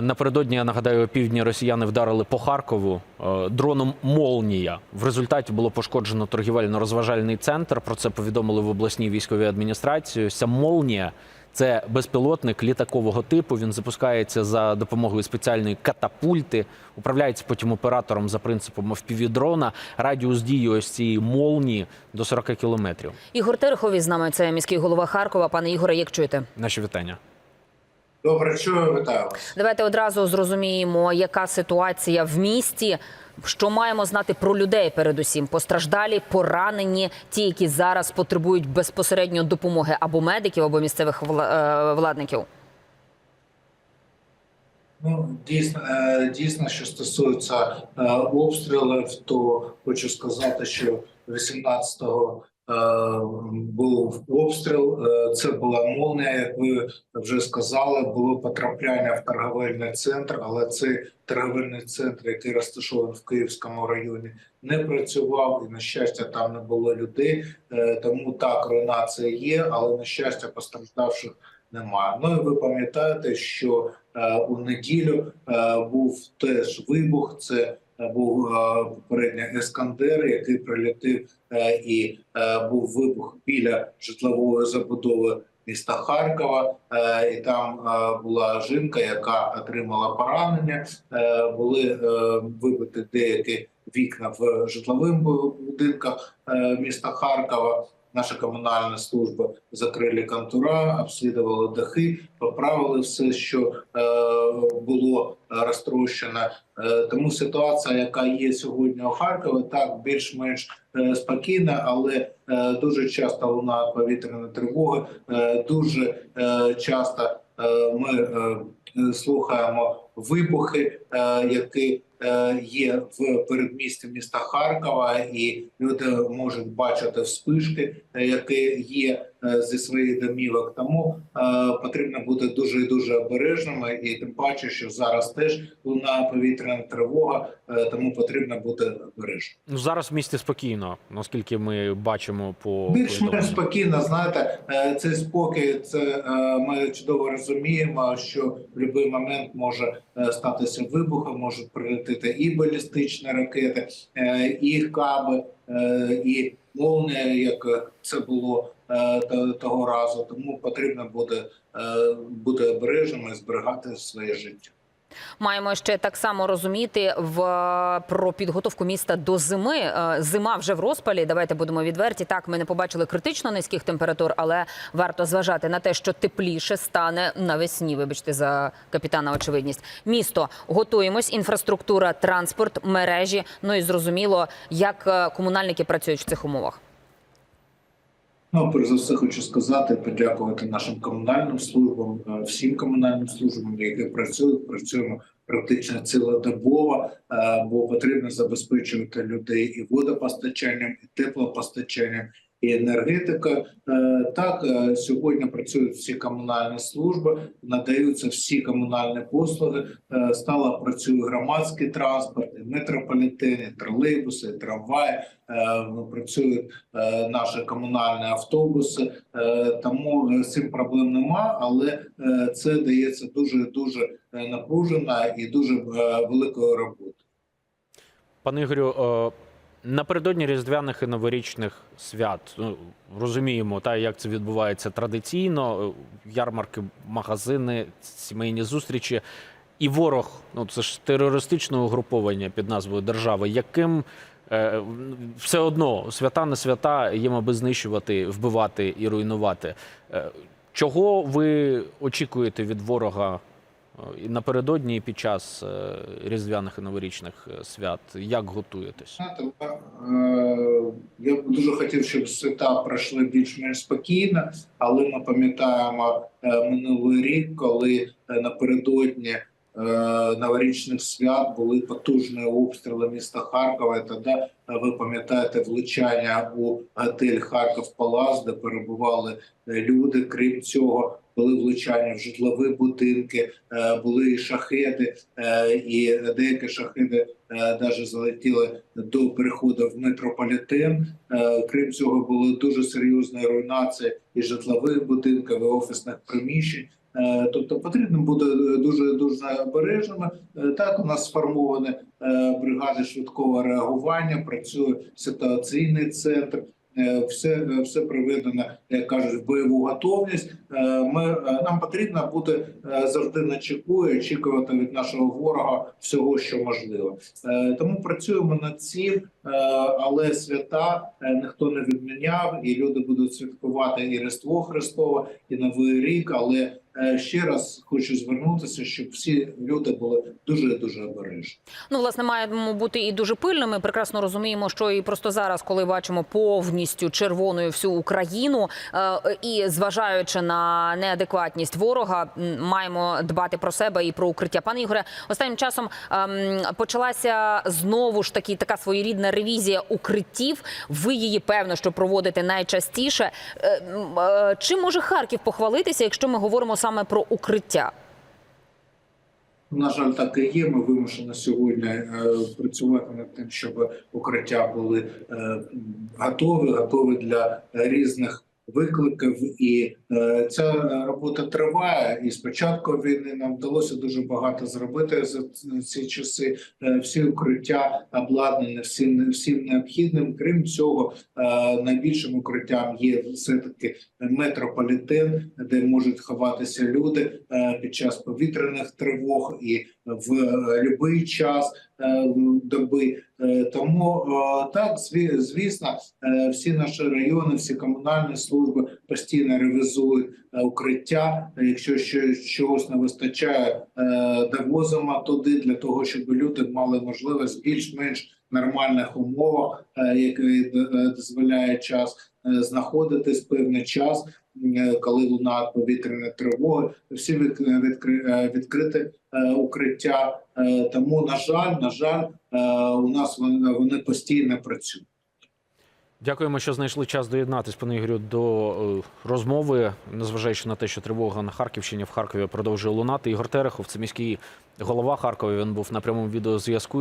Напередодні я нагадаю, півдні росіяни вдарили по Харкову е, дроном Молнія. В результаті було пошкоджено торгівельно-розважальний центр. Про це повідомили в обласній військовій адміністрації. Ця Молнія це безпілотник літакового типу. Він запускається за допомогою спеціальної катапульти, управляється потім оператором за принципом FPV-дрона. Радіус дії ось цієї молнії до 40 кілометрів. Ігор Терехові з нами це міський голова Харкова. Пане Ігоре, як чуєте? Наші вітання. Добре, чую, вітаю вас. Давайте одразу зрозуміємо, яка ситуація в місті. Що маємо знати про людей, передусім постраждалі, поранені, ті, які зараз потребують безпосередньо допомоги або медиків, або місцевих е, владників. Ну дійсно, е, дійсно, що стосується е, обстрілів, то хочу сказати, що 18-го е, був обстріл. Е, Це була молнія, як ви вже сказали. Було потрапляння в торговельний центр, але цей торговельний центр, який розташований в Київському районі, не працював і на щастя там не було людей. Е, Тому так руйнація є, але на щастя постраждавших немає. Ну і ви пам'ятаєте, що е, у неділю е, був теж вибух. Це е, був е, попередньо Ескандер, який прилетів, е, і е, був вибух біля житлової забудови міста Харкова. Е, і там е, була жінка, яка отримала поранення. Е, були е, вибиті деякі вікна в житлових бу- будинках е, міста Харкова. Наша комунальна служба закрили контура, обслідували дахи, поправили все, що е, було розтрощено. Е, тому ситуація, яка є сьогодні у Харкові, так більш-менш е, спокійна, але е, дуже часто лунають повітряні тривоги. Е, дуже е, часто е, ми е, слухаємо вибухи, е, які е, є в передмісті міста Харкова, і люди можуть бачити вспишки, е, які є е, зі своїх домівок. Тому е, потрібно бути дуже і дуже обережними, і тим паче, що зараз теж лунає повітряна тривога, е, тому потрібно бути обережним. Ну зараз в місті спокійно, наскільки ми бачимо по Більш-менш спокійно, знаєте, е, цей спокій, це е, ми чудово розуміємо, що будь-який момент може е, статися вибухом, можуть прилетіти і балістичні ракети, е, і каби, е, і молнія, як це було того разу. Тому потрібно буде бути обережними і зберігати своє життя. Маємо ще так само розуміти в про підготовку міста до зими. Е, Зима вже в розпалі. Давайте будемо відверті. Так, ми не побачили критично низьких температур, але варто зважати на те, що тепліше стане навесні. Вибачте за капітана очевидність. Місто готуємось. Інфраструктура, транспорт, мережі. Ну і зрозуміло, як е, комунальники працюють в цих умовах. Ну, перш за все, хочу сказати, подякувати нашим комунальним службам, е, всім комунальним службам, які працюють. Працюємо практично цілодобово, е, бо потрібно забезпечувати людей і водопостачанням, і теплопостачанням, і енергетикою. Е, Так, е, сьогодні працюють всі комунальні служби, надаються всі комунальні послуги. Е, Стало працює громадський транспорт, метрополітени, тролейбуси, трамваї. Працюють наші комунальні автобуси, тому з цим проблем нема, але це дається дуже дуже напружена і дуже великою роботою. Пане Ігорю, напередодні різдвяних і новорічних свят ну, розуміємо, та як це відбувається традиційно. е, Ярмарки, магазини, сімейні зустрічі. І ворог, ну це ж терористичне угруповання під назвою держави, яким е, все одно свята не свята, їм аби знищувати, вбивати і руйнувати. Е, чого ви очікуєте від ворога і напередодні, і під час е, різдвяних і новорічних е, свят? Як готуєтесь? Е, я б дуже хотів, щоб свята пройшли більш-менш спокійно, але ми пам'ятаємо минулий рік, коли напередодні новорічних свят були потужні обстріли міста Харкова. І тоді ви пам'ятаєте влучання у готель Харків Палас, де перебували люди. Крім цього, були влучання в житлові будинки, е, були і шахеди, е, і деякі шахеди навіть залетіли до переходу в метрополітен. Е, Крім цього, були дуже серйозні руйнації і житлових будинків, і офісних приміщень. Е, Тобто потрібно буде дуже дуже обережними. Е, Так у нас сформовані е, бригади швидкого реагування, працює ситуаційний центр. Е, Все, е, все приведено, як кажуть, в бойову готовність. Е, Ми нам потрібно бути завжди на чеку і очікувати від нашого ворога всього, що можливо. Тому працюємо над цим, але свята ніхто не відміняв, і люди будуть святкувати і Різдво Христове, і Новий рік. Але ще раз хочу звернутися, щоб всі люди були дуже дуже обережні. Ну, власне, маємо бути і дуже пильними. Прекрасно розуміємо, що і просто зараз, коли бачимо повністю червоною всю Україну, е, і зважаючи на неадекватність ворога, маємо дбати про себе і про укриття. Пане Ігоре, останнім часом ем, почалася знову ж таки така своєрідна ревізія укриттів. Ви її певно, що проводите найчастіше. Е, е, Чим може Харків похвалитися, якщо ми говоримо саме про укриття? На жаль, так і є. Ми вимушені сьогодні е, працювати над тим, щоб укриття були е, готові, готові для різних викликів. І е, ця робота триває. І з початку війни нам вдалося дуже багато зробити за ці часи. Е, всі укриття обладнані всім всім необхідним. Крім цього, е, найбільшим укриттям є все таки метрополітен, де можуть ховатися люди під час повітряних тривог і в е, будь-який час е, доби. Е, Тому так, зві- звісно, всі наші райони, всі комунальні служби постійно ревізують укриття. Якщо чогось не вистачає, довозимо туди для того, щоб люди мали можливість більш-менш нормальних умовах, які дозволяє час знаходитись певний час, коли лунають повітряні тривоги. Всі від- відкри- е, відкрити е, укриття. Е, Тому, на жаль, на жаль, е, у нас вони, постійно працюють. Дякуємо, що знайшли час доєднатись, пане Ігорю, до е, розмови, незважаючи на те, що тривога на Харківщині в Харкові продовжує лунати. Ігор Терехов, це міський голова Харкова. Він був на прямому відеозв'язку.